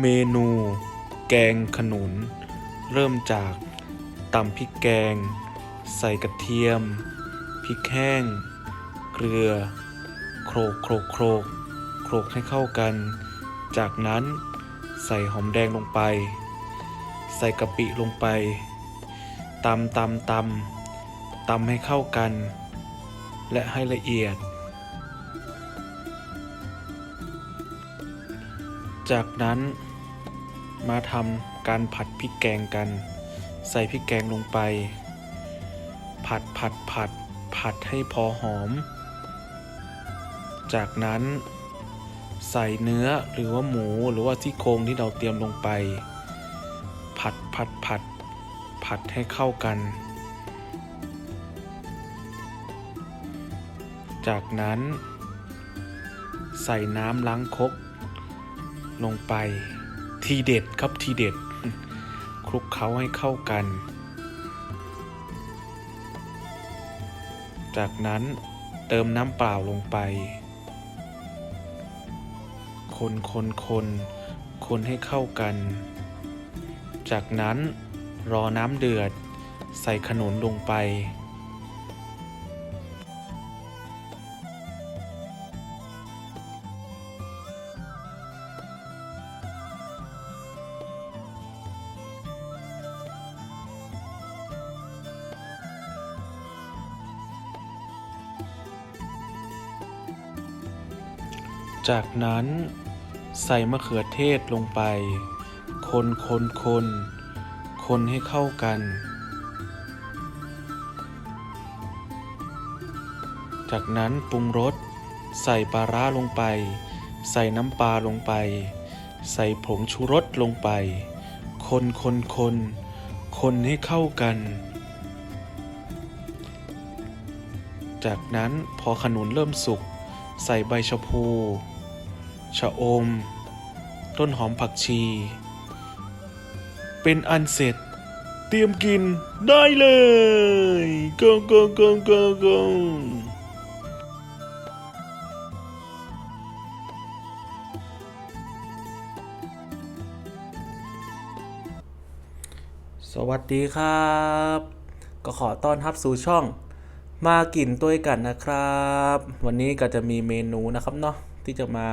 เมนู แกงขนุน เริ่มจากตำพริกแกง ใส่กระเทียม พริกแห้ง เกลือโครกโครกโครกโครกให้เข้ากัน จากนั้นใส่หอมแดงลงไป ใส่กะปิลงไปตำตำตำตำให้เข้ากัน และให้ละเอียด จากนั้นมาทำการผัดพริกแกงกัน ใส่พริกแกงลงไป ผัดผัดผัดผัดให้พอหอม จากนั้นใส่เนื้อหรือว่าหมูหรือว่าที่โครงที่เราเตรียมลงไป ผัดผัดผัด ผัดให้เข้ากัน จากนั้น ใส่น้ำล้างครก ลงไปทีเด็ดครับทีเด็ดคลุกเคล้าให้เข้ากัน จากนั้นเติมน้ำเปล่าลงไป คนคนคนคนให้เข้ากัน จากนั้นรอน้ำเดือดใส่ขนุนลงไป จากนั้นใส่มะเขือเทศลงไป คนคนคนคนให้เข้ากัน จากนั้นปรุงรสใส่ปลาร้าลงไป ใส่น้ำปลาลงไป ใส่ผงชูรสลงไป คนคนคนคนให้เข้ากัน จากนั้นพอขนุนเริ่มสุก ใส่ใบชะพู ชะอม ต้นหอมผักชี เป็นอันเสร็จ เตรียมกินได้เลย go go go go go สวัสดีครับ ก็ขอต้อนรับสู่ช่องมากินตัวกันนะครับ วันนี้ก็จะมีเมนูนะครับเนาะที่จะมา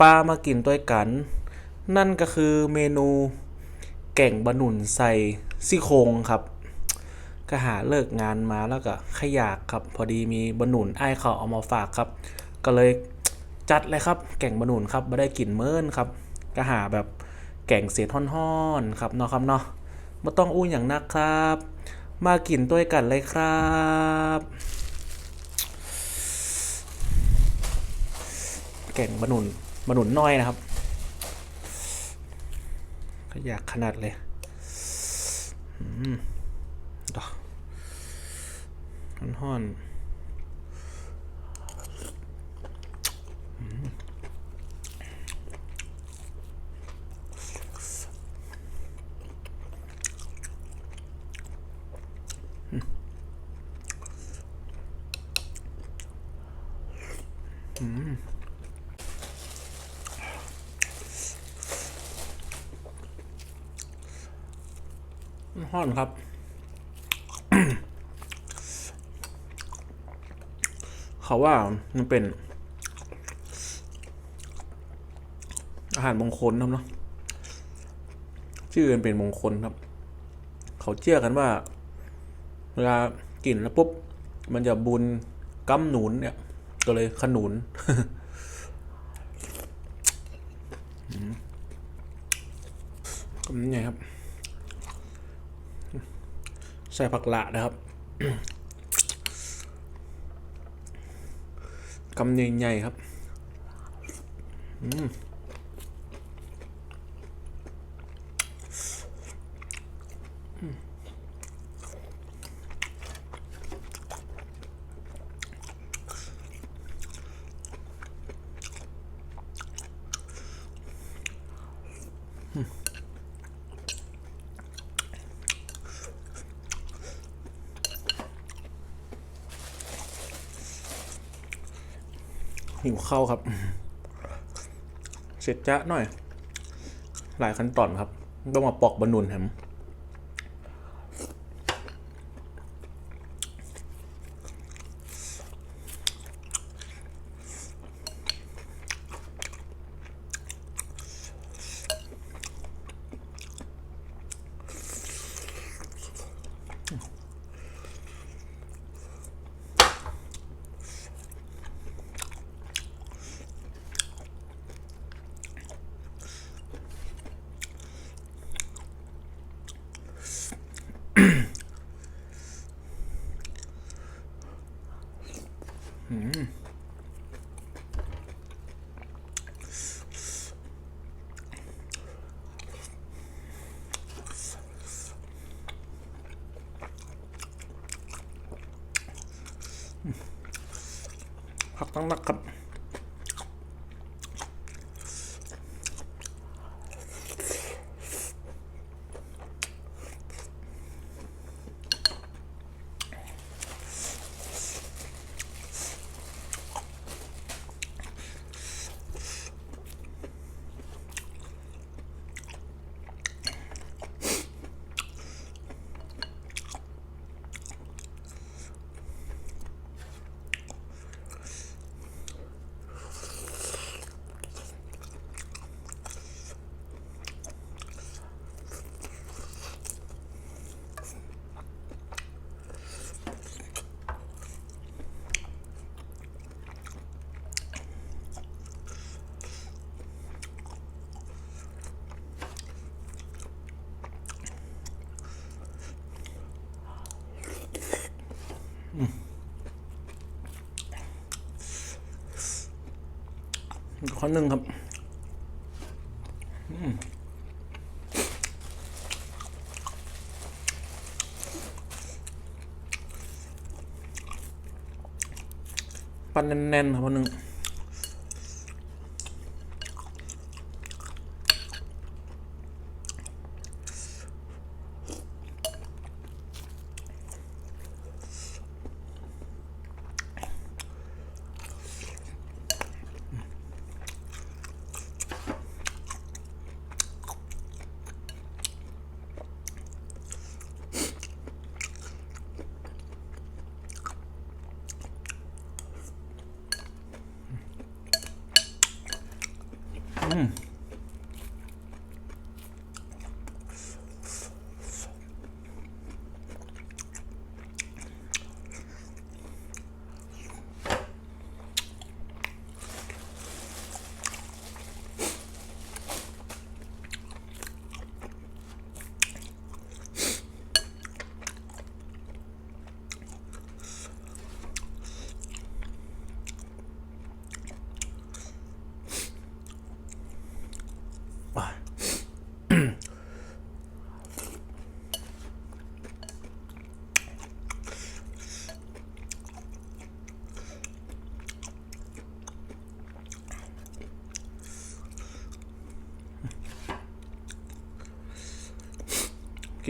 ปลามากินตัวกัน นั่นก็คือเมนูแก่งบะหนุนใส่ซี่โครงครับ ก็หาเลิกงานมาแล้วก็ขยากครับ พอดีมีบะหนุนไอ้เขาเอามาฝากครับ ก็เลยจัดเลยครับ แก่งบะหนุนครับไม่ได้กลิ่นเมินครับ ก็หาแบบแก่งเสียท่อนๆครับเนาะครับเนาะไม่ต้องอู้อย่างนักครับ มากินด้วยกันเลยครับแก่งบะหนุน มาหนุนน้อยนะครับก็อยากขนาดเลยอืมดอกห่อน ห่อนครับ เขาว่ามันเป็น อาหารมงคลครับเนาะชื่อมันเป็นมงคลครับ เขาเชื่อกันว่า เวลากินแล้วปุ๊บ มันจะบุญกำหนุนเนี่ย ก็เลยขนุนก็นี่ไงครับ ใส่ผักละนะครับกำเนยใหญ่ครับ อืม หิวข้าวครับ เสร็จจ้ะหน่อย หลายขั้นตอนครับ ต้องมาปอกบะหนุนแฮม ผั ข้อหนึ่งครับอืมปั้นแน่นๆครับข้อหนึ่ง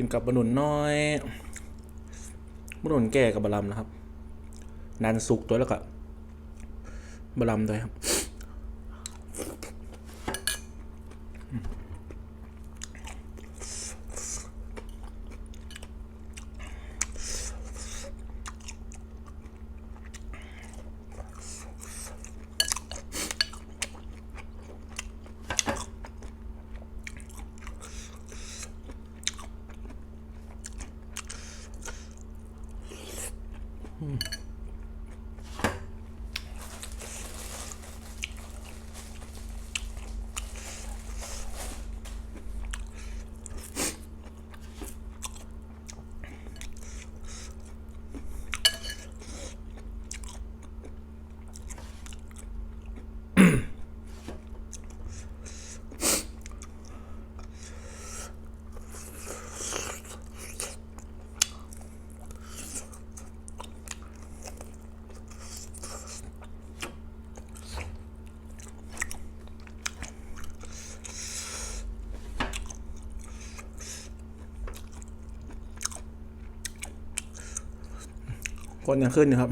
กินกับบะหนุนน้อยบะหนุนแก่กับบะลำนะครับนันสุกตัวแล้วก็บะลำด้วยครับ คนยังขึ้นอยู่ครับ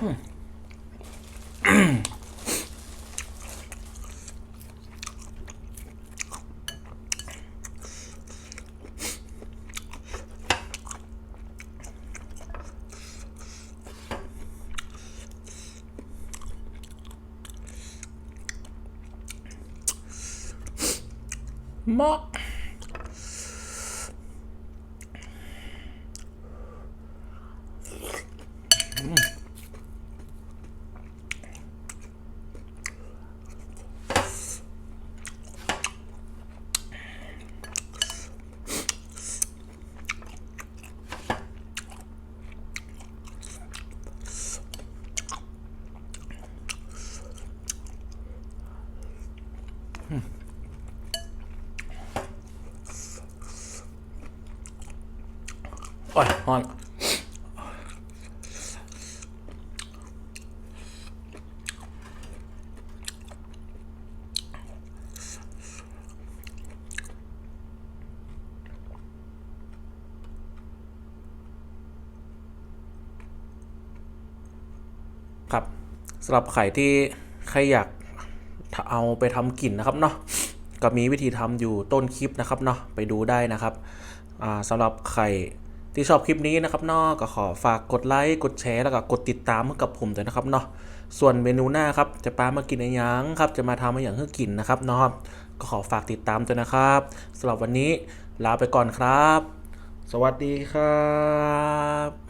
Hmm. ห โอ้ยฮอนครับสำหรับไข่ที่ใครอยากเอาไปทำกลิ่นนะครับเนาะก็มีวิธีทำอยู่ต้นคลิปนะครับเนาะไปดูได้นะครับสำหรับใคร ที่ชอบคลิปนี้นะครับเนาะก็ขอฝากกดไลค์กดแชร์แล้วก็กดติดตามให้กับผมด้วยนะครับเนาะส่วนเมนูหน้าครับจะปามากินอะไรยังครับ จะมาทำอะไรอย่างให้กินนะครับเนาะก็ขอฝากติดตามด้วยนะครับสำหรับวันนี้ลาไปก่อนครับ สวัสดีครับ